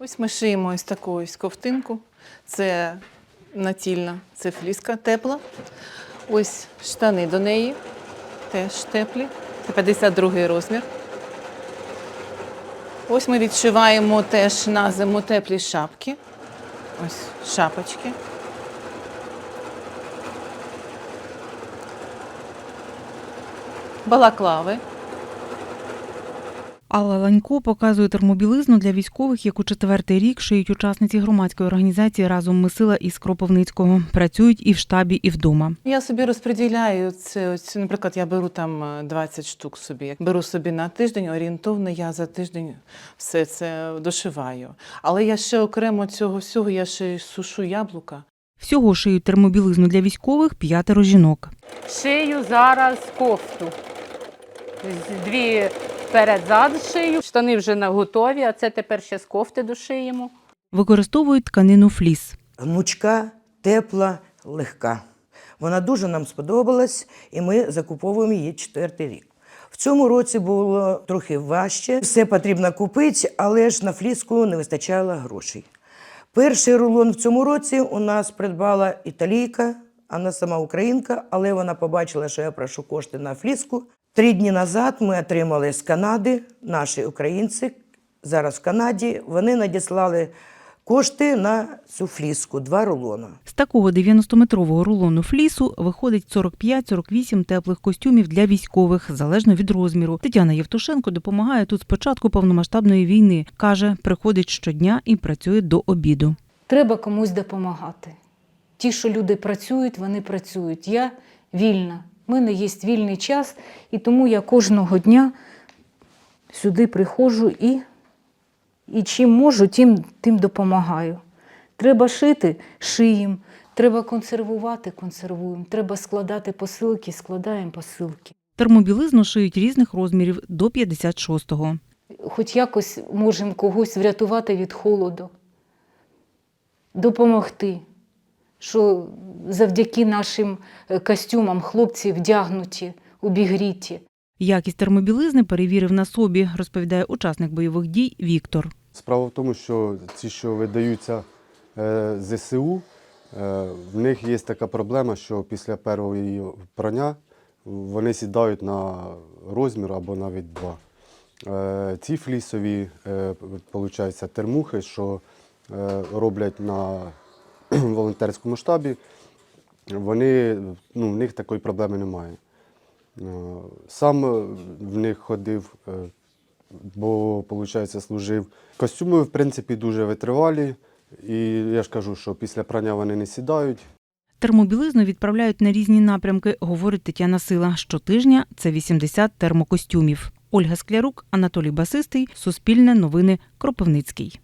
Ось ми шиємо ось таку ось ковтинку. Це натільна, це фліска тепла. Ось штани до неї теж теплі. Це 52 розмір. Ось ми відшиваємо теж на зиму теплі шапки. Ось шапочки. Балаклави. Алла Ланько показує термобілизну для військових, яку четвертий рік шиють учасниці громадської організації разом ми сила із Кропивницького. Працюють і в штабі, і вдома. Я собі розподіляю це. Ось, наприклад, я беру там е, 20 штук собі. Беру собі на тиждень, орієнтовно я за тиждень все це дошиваю. Але я ще окремо цього всього, я ще сушу яблука. Всього шиють термобілизну для військових п'ятеро жінок. Шию зараз кофту. З- Дві вперед-зад шию. Штани вже на готові, а це тепер ще з кофти дошиємо. Використовують тканину фліс. гнучка, тепла, легка. Вона дуже нам сподобалась, і ми закуповуємо її четвертий рік. В цьому році було трохи важче. Все потрібно купити, але ж на фліску не вистачало грошей. Перший рулон в цьому році у нас придбала італійка, вона сама українка, але вона побачила, що я прошу кошти на фліску. Три дні назад ми отримали з Канади, наші українці зараз в Канаді, вони надіслали кошти на цю фліску, два рулона. З такого 90-метрового рулону флісу виходить 45-48 теплих костюмів для військових, залежно від розміру. Тетяна Євтушенко допомагає тут з початку повномасштабної війни. Каже, приходить щодня і працює до обіду. Треба комусь допомагати. Ті, що люди працюють, вони працюють. Я вільна. У мене є вільний час, і тому я кожного дня сюди приходжу і, і чим можу, тим, тим допомагаю. Треба шити шиєм, треба консервувати, консервуємо, треба складати посилки, складаємо посилки. Термобілизну шиють різних розмірів до 56-го. Хоч якось можемо когось врятувати від холоду, допомогти, що завдяки нашим е, костюмам хлопці вдягнуті, обігріті. Якість термобілизни перевірив на собі, розповідає учасник бойових дій Віктор. Справа в тому, що ці, що видаються е, ЗСУ, е, в них є така проблема, що після першого її прання вони сідають на розмір або навіть два. Ці флісові, виходить, термухи, що роблять на волонтерському штабі, вони, ну, в них такої проблеми немає. Е, Сам е, в них ходив, е, бо, виходить, служив. Костюми, в принципі, дуже витривалі. І я ж кажу, що після прання вони не сідають. Термобілизну відправляють на різні напрямки, говорить Тетяна Сила. Щотижня це 80 термокостюмів. Ольга Склярук, Анатолій Басистий, Суспільне новини, Кропивницький.